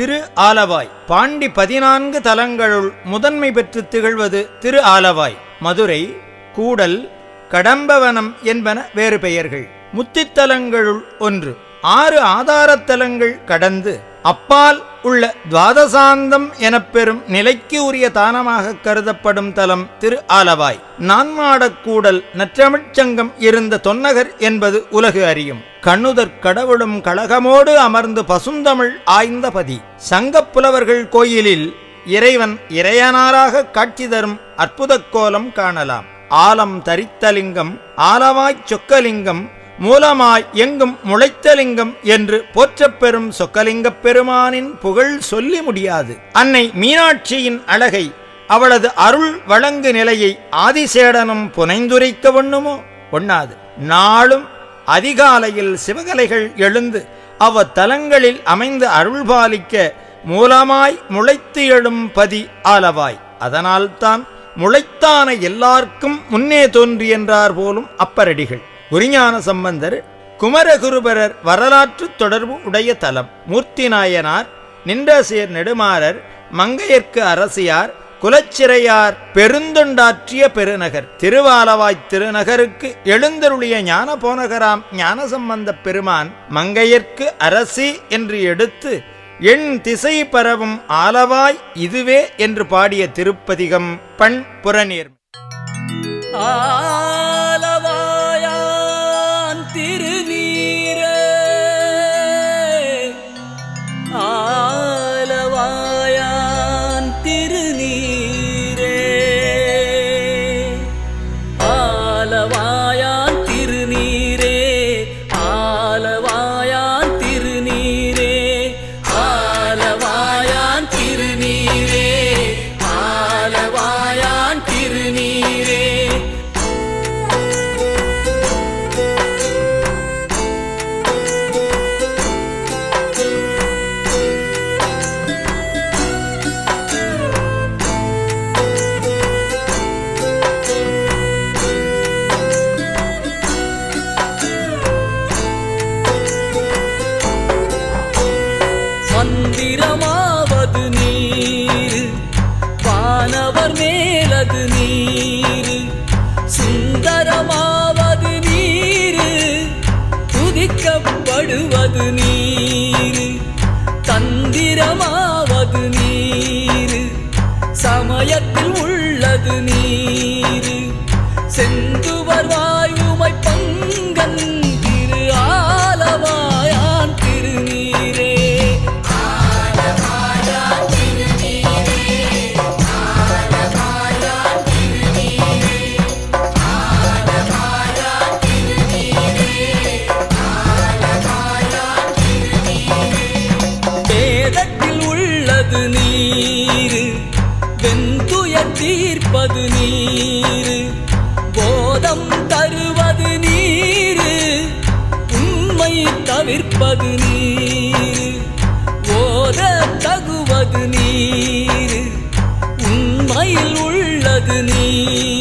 திரு ஆலவாய். பாண்டி பதினான்கு தலங்களுள் முதன்மை பெற்று திகழ்வது திரு ஆலவாய். மதுரை கூடல் கடம்பவனம் என்பன வேறு பெயர்கள். முத்தித்தலங்களுள் ஒன்று. ஆறு ஆதாரத்தலங்கள் கடந்து அப்பால் உள்ள துவாதசாந்தம் எனப்பெறும் நிலைக்கு உரிய தானமாக கருதப்படும் தலம் திரு ஆலவாய். நான்மாடக்கூடல் நற்றமிழ்ச்சங்கம் இருந்த தொன்னகர் என்பது உலகு அறியும். கண்ணுதற் கடவுளும் கழகமோடு அமர்ந்து பசுந்தமிழ் ஆய்ந்த பதி. சங்கப் புலவர்கள் கோயிலில் இறைவன் இறையனாராக காட்சி தரும் அற்புதக் கோலம் காணலாம். ஆலம் தரித்தலிங்கம் ஆலவாய்ச் சொக்கலிங்கம் மூலமாய் எங்கும் முளைத்தலிங்கம் என்று போற்றப்பெறும் சொக்கலிங்கப் பெருமானின் புகழ் சொல்லி முடியாது. அன்னை மீனாட்சியின் அழகை அவளது அருள் வழங்கு நிலையை ஆதிசேடனும் புனைந்துரைக்க ஒண்ணுமோ ஒண்ணாது. நாளும் அதிகாலையில் சிவகலைகள் எழுந்து அவ்வத்தலங்களில் அமைந்து அருள்பாலிக்க மூலமாய் முளைத்து எழும் பதி ஆலவாய். அதனால்தான் முளைத்தான எல்லார்க்கும் முன்னே தோன்றி என்றார் போலும் அப்பரடிகள். குருஞான சம்பந்தர் குமரகுருபரர் வரலாற்று தொடர்பு உடைய தலம். மூர்த்தி நாயனார் நின்றசேர் நெடுமாறர் மங்கையர்க்கு அரசியார் குலச்சிறையார் பெருந்தொண்டாற்றிய பெருநகர். திருவாலவாய்த் திருநகருக்கு எழுந்தருளிய ஞான போனகராம் ஞானசம்பந்தப் பெருமான் மங்கையர்க்கு அரசி என்று எடுத்து எண் திசை பரவும் ஆலவாய் இதுவே என்று பாடிய திருப்பதிகம் பண் புறநீர் ஆ 了哇呀！சுந்தரமாவது நீர் துதிக்கப்படுவது நீர். தந்திரமாவது நீர் சமயத்தில் உள்ளது நீர். செந்துவர் வாயுமை போதம் தருவது நீர். உண்மை தவிர்ப்பது நீர். ஓத தகுவது நீர். உண்மையில் உள்ளது நீர்.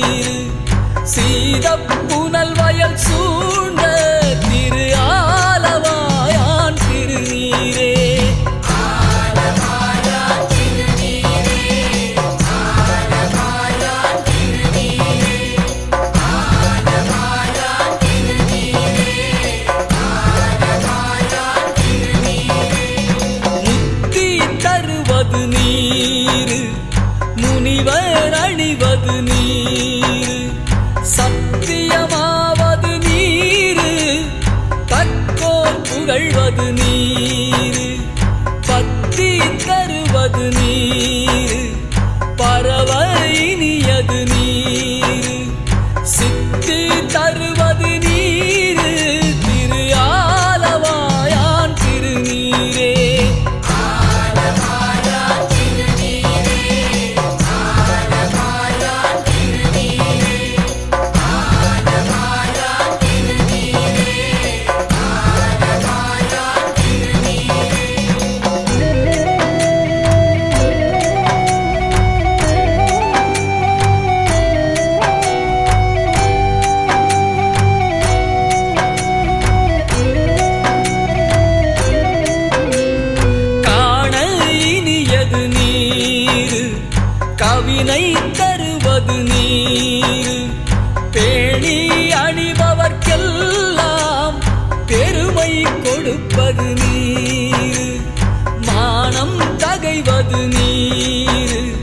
நிறைவது நீர்.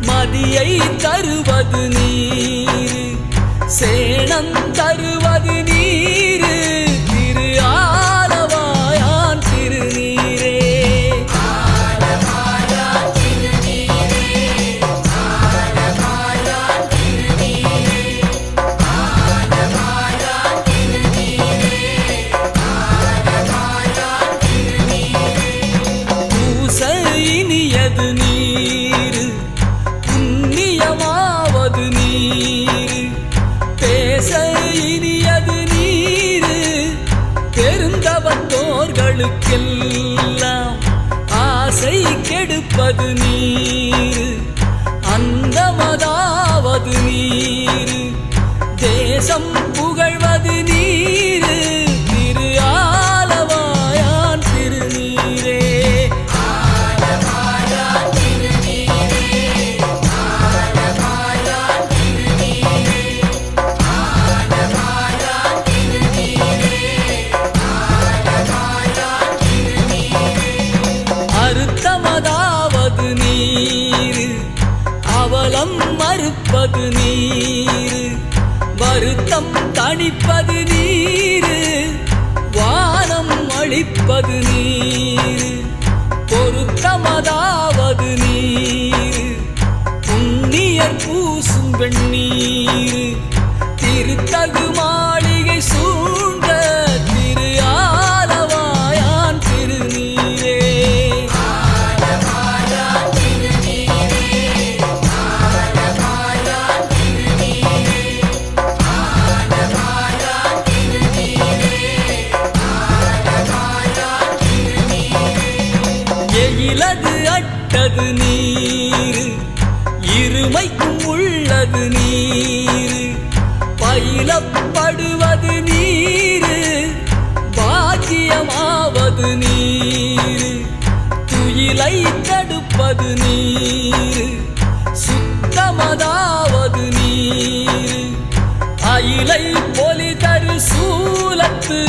மதியை தருவது நீர். சேணம் தருவது 我的你。அளிப்பது நீரு வானம் அளிப்பது நீரு பொருத்தமதாவது நீர் புண்ணியர் பூசும் வெண்ணீர் புயலை தடுப்பது நீர். சுத்தமதாவது நீர். அயிலை பொலிதரு சூலத்து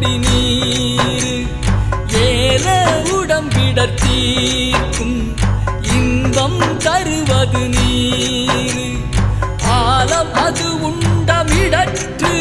கோடி நீர். ஏல உடம்பிடர் தீர்க்கும் இன்பம் தருவது நீர். ஆலம் அது உண்டமிடற்று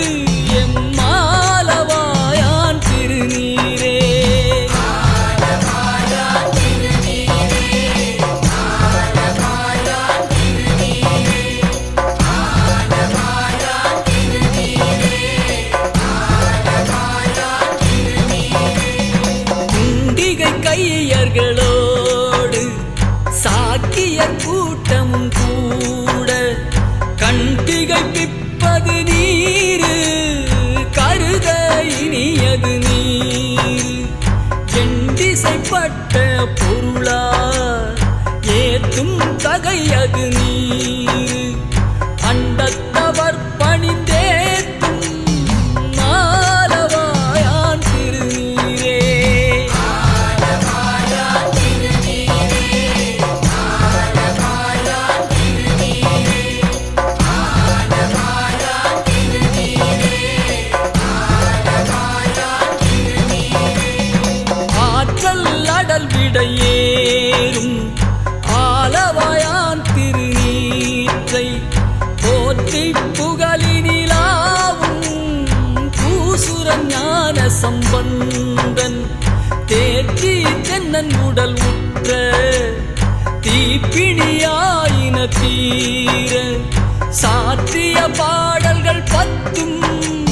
ஞான சம்பந்தன். தேற்றி தென்னன் உடல் உற்ற. தீப்பிணியாயின தீர. சாற்றிய பாடல்கள் பத்தும்.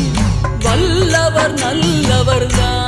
வல்லவர் நல்லவர்தான்